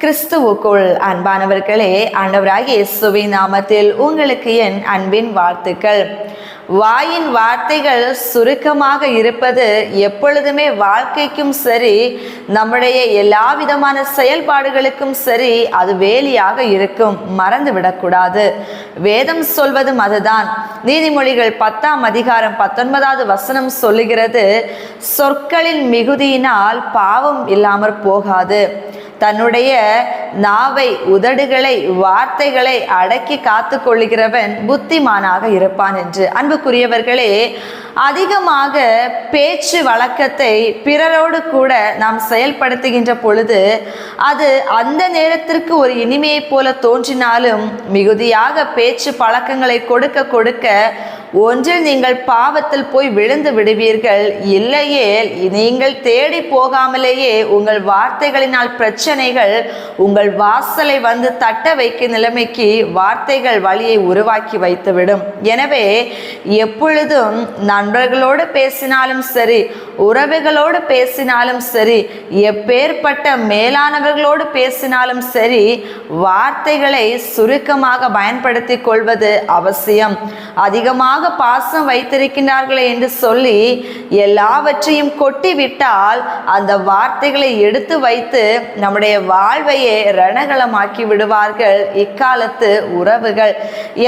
கிறிஸ்துவுக்குள் அன்பானவர்களே ஆண்டவராகிய இயேசுவின் நாமத்தில் உங்களுக்கு என் அன்பின் வாழ்த்துக்கள். வாயின் வார்த்தைகள் சுருக்கமாக இருப்பது எப்பொழுதுமே வாழ்க்கைக்கும் சரி நம்முடைய எல்லா விதமான செயல்பாடுகளுக்கும் சரி அது வேலியாக இருக்கும் மறந்து விடக்கூடாது. வேதம் சொல்வதும் அதுதான். நீதிமொழிகள் பத்தாம் அதிகாரம் பத்தொன்பதாவது வசனம் சொல்லுகிறது சொற்களின் மிகுதியினால் பாவம் இல்லாமற் போகாது. தன்னுடைய நாவை உதடுகளை வார்த்தைகளை அடக்கி காத்து கொள்ளுகிறவன் புத்திமானாக இருப்பான் என்று. அன்புக்குரியவர்களே அதிகமாக பேச்சு வழக்கத்தை பிறரோடு கூட நாம் செயல்படுத்துகின்ற பொழுது அது அந்த நேரத்திற்கு ஒரு இனிமையைப் போல தோன்றினாலும் மிகுதியாக பேச்சு பழக்கங்களை கொடுக்க கொடுக்க ஒன்றில் நீங்கள் பாவத்தில் போய் விழுந்து விடுவீர்கள். இல்லையே நீங்கள் தேடி போகாமலேயே உங்கள் வார்த்தைகளினால் பிரச்சனைகள் உங்கள் வாசலை வந்து தட்ட வைக்கும் நிலைமைக்கு வார்த்தைகள் வழியை உருவாக்கி வைத்துவிடும். எனவே எப்பொழுதும் நண்பர்களோடு பேசினாலும் சரி உறவுகளோடு பேசினாலும் சரி எப்பேற்பட்ட மேலானவர்களோடு பேசினாலும் சரி வார்த்தைகளை சுருக்கமாக பயன்படுத்தி கொள்வது அவசியம். அதிகமாக பாசம் வைத்திருக்கின்றார்களே என்று சொல்லி எல்லாவற்றையும் கொட்டி விட்டால் அந்த வார்த்தைகளை எடுத்து வைத்து நம்முடைய வாழ்வையே ரணகலமாக்கி விடுவார்கள் இக்காலத்து உறவுகள்.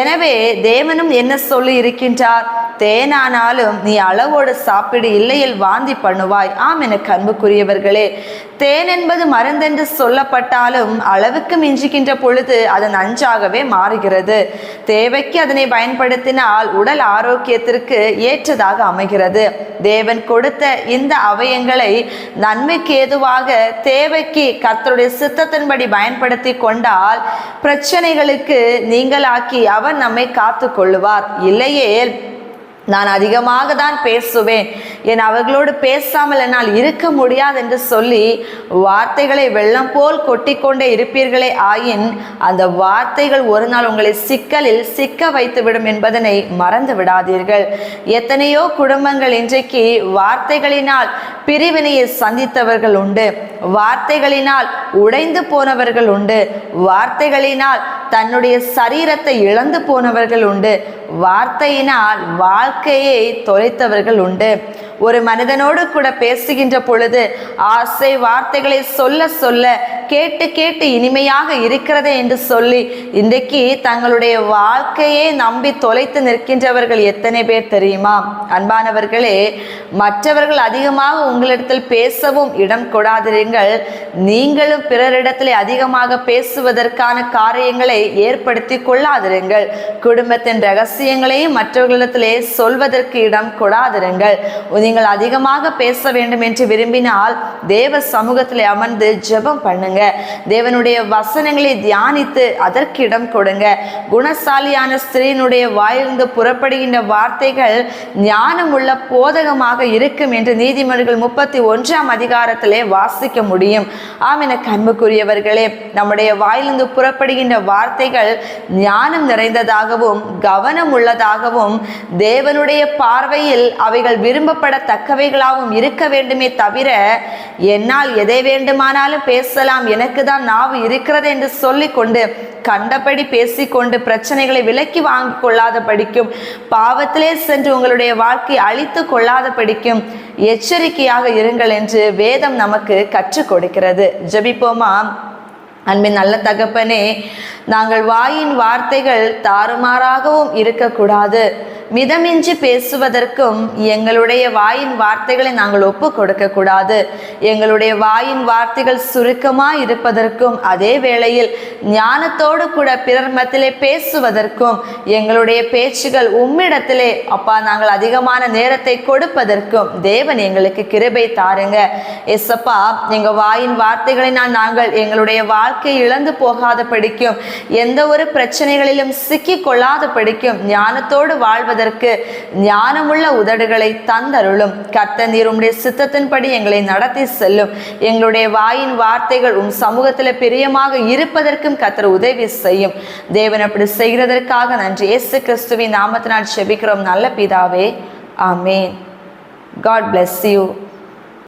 எனவே தேவனும் என்ன சொல்லி இருக்கின்றார்? தேனானாலும் நீ அளவோடு சாப்பிடு இல்லையில் வாந்தி பண்ணுவாய். ஆம் என கண்புக்குரியவர்களே தேன் என்பது மருந்தென்று சொல்லப்பட்டாலும் அளவுக்கு மிஞ்சுகின்ற பொழுது அது நஞ்சாகவே மாறுகிறது. தேவைக்கு அதனை பயன்படுத்தினால் உடல் ஆரோக்கியத்திற்கு ஏற்றதாக அமைகிறது. தேவன் கொடுத்த இந்த அவயங்களை நன்மைக்கு ஏதுவாக தேவைக்கு கர்த்தருடைய சித்தத்தின்படி பயன்படுத்தி கொண்டால் பிரச்சனைகளுக்கு நீங்களாக்கி அவர் நம்மை காத்து கொள்ளுவார். இல்லையே நான் அதிகமாக தான் பேசுவேன். என் அவர்களோடு பேசாமல் என்னால் இருக்க முடியாது என்று சொல்லி வார்த்தைகளை வெள்ளம் போல் கொட்டிக்கொண்டே இருப்பீர்களே ஆயின் அந்த வார்த்தைகள் ஒரு நாள் உங்களை சிக்கலில் சிக்க வைத்துவிடும் என்பதனை மறந்து விடாதீர்கள். எத்தனையோ குடும்பங்கள் இன்றைக்கு வார்த்தைகளினால் பிரிவினையை சந்தித்தவர்கள் உண்டு. வார்த்தைகளினால் உடைந்து போனவர்கள் உண்டு. வார்த்தைகளினால் தன்னுடைய சரீரத்தை இழந்து போனவர்கள் உண்டு. வார்த்தையினால் வாழ்க்கையை தொலைத்தவர்கள் உண்டு. ஒரு மனிதனோடு கூட பேசுகின்ற பொழுது ஆசை வார்த்தைகளை சொல்ல சொல்ல கேட்டு கேட்டு இனிமையாக இருக்கிறதே என்று சொல்லி இன்றைக்கு தங்களுடைய வாழ்க்கையே நம்பி தொலைத்து நிற்கின்றவர்கள் எத்தனை பேர் தெரியுமா? அன்பானவர்களே மற்றவர்கள் அதிகமாக உங்களிடத்தில் பேசவும் இடம் கொடாதிருங்கள். நீங்களும் பிறரிடத்தில் அதிகமாக பேசுவதற்கான காரியங்களை ஏற்படுத்தி கொள்ளாதிருங்கள். குடும்பத்தின் ரகசியங்களையும் மற்றவர்களிடத்திலே சொல்வதற்கு இடம் கொடாதிருங்கள். நீங்கள் அதிகமாக பேச வேண்டும் என்று விரும்பினால் தேவ சமூகத்தில் அமர்ந்து ஜெபம் பண்ணுங்கள். கொடுங்க. தேவனுடைய வசனங்களை தியானித்து அதற்கு இடம் கொடுங்க. குணசாலியான ஸ்திரீனுடைய வாயிலிருந்து புறப்படுகின்ற வார்த்தைகள் ஞானம் உள்ள போதகமாக இருக்கும் என்று நீதிமன்றங்கள் முப்பத்தி ஒன்றாம் அதிகாரத்திலே வாசிக்க முடியும். ஆம் என கண்புக்குரியவர்களே நம்முடைய வாயிலிருந்து புறப்படுகின்ற வார்த்தைகள் ஞானம் நிறைந்ததாகவும் கவனம் உள்ளதாகவும் தேவனுடைய பார்வையில் அவைகள் விரும்பப்படத்தக்கவைகளாகவும் இருக்க வேண்டுமே தவிர என்னால் எதை வேண்டுமானாலும் பேசலாம் எனக்கு தான் நாவு இருக்கிறது என்று சொல்லிக்கொண்டு கண்டபடி பேசிக்கொண்டு பிரச்சனைகளை விலக்கி வாங்கி கொள்ளாத படிக்கும் பாவத்திலே சென்று உங்களுடைய வாழ்க்கை அழித்து கொள்ளாத படிக்கும் எச்சரிக்கையாக இருங்கள் என்று வேதம் நமக்கு கற்றுக் கொடுக்கிறது. ஜபிப்போமா? அன்பின் நல்ல தகப்பனே நாங்கள் வாயின் வார்த்தைகள் தாறுமாறாகவும் இருக்கக்கூடாது. மிதமின்றி பேசுவதற்கும் எங்களுடைய வாயின் வார்த்தைகளை நாங்கள் ஒப்பு கொடுக்க கூடாது எங்களுடைய வாயின் வார்த்தைகள் சுருக்கமாக இருப்பதற்கும் அதே வேளையில் ஞானத்தோடு கூட பிறர் மத்திலே பேசுவதற்கும் எங்களுடைய பேச்சுகள் உம்மிடத்திலே அப்பா நாங்கள் அதிகமான நேரத்தை கொடுப்பதற்கும் தேவன் எங்களுக்கு கிருபை தாருங்க. எஸ்அப்பா எங்க வாயின் வார்த்தைகளை நான் நாங்கள் எங்களுடைய வாழ்க்கை இழந்து போகாத படிக்கும் எந்த ஒரு பிரச்சனைகளிலும் சிக்கி கொள்ளாத படிக்கும் ஞானத்தோடு வாழ்வது அதற்கு ஞானமுள்ள உதடுகளை தந்தருளும். கர்த்த நீர் உம்முடைய சித்தத்தின்படி எங்களை நடத்தி செல்லும். எங்களுடைய வாயின் வார்த்தைகள் உம் சமூகத்தில் பிரியமாக இருப்பதற்கும் கத்தர் உதவி செய்யும். தேவன் அப்படி செய்கிறதற்காக நன்றி. இயேசு கிறிஸ்துவின் நாமத்தினால் செபிக்கிறோம். நல்ல பிதாவே. ஆமேன். God bless you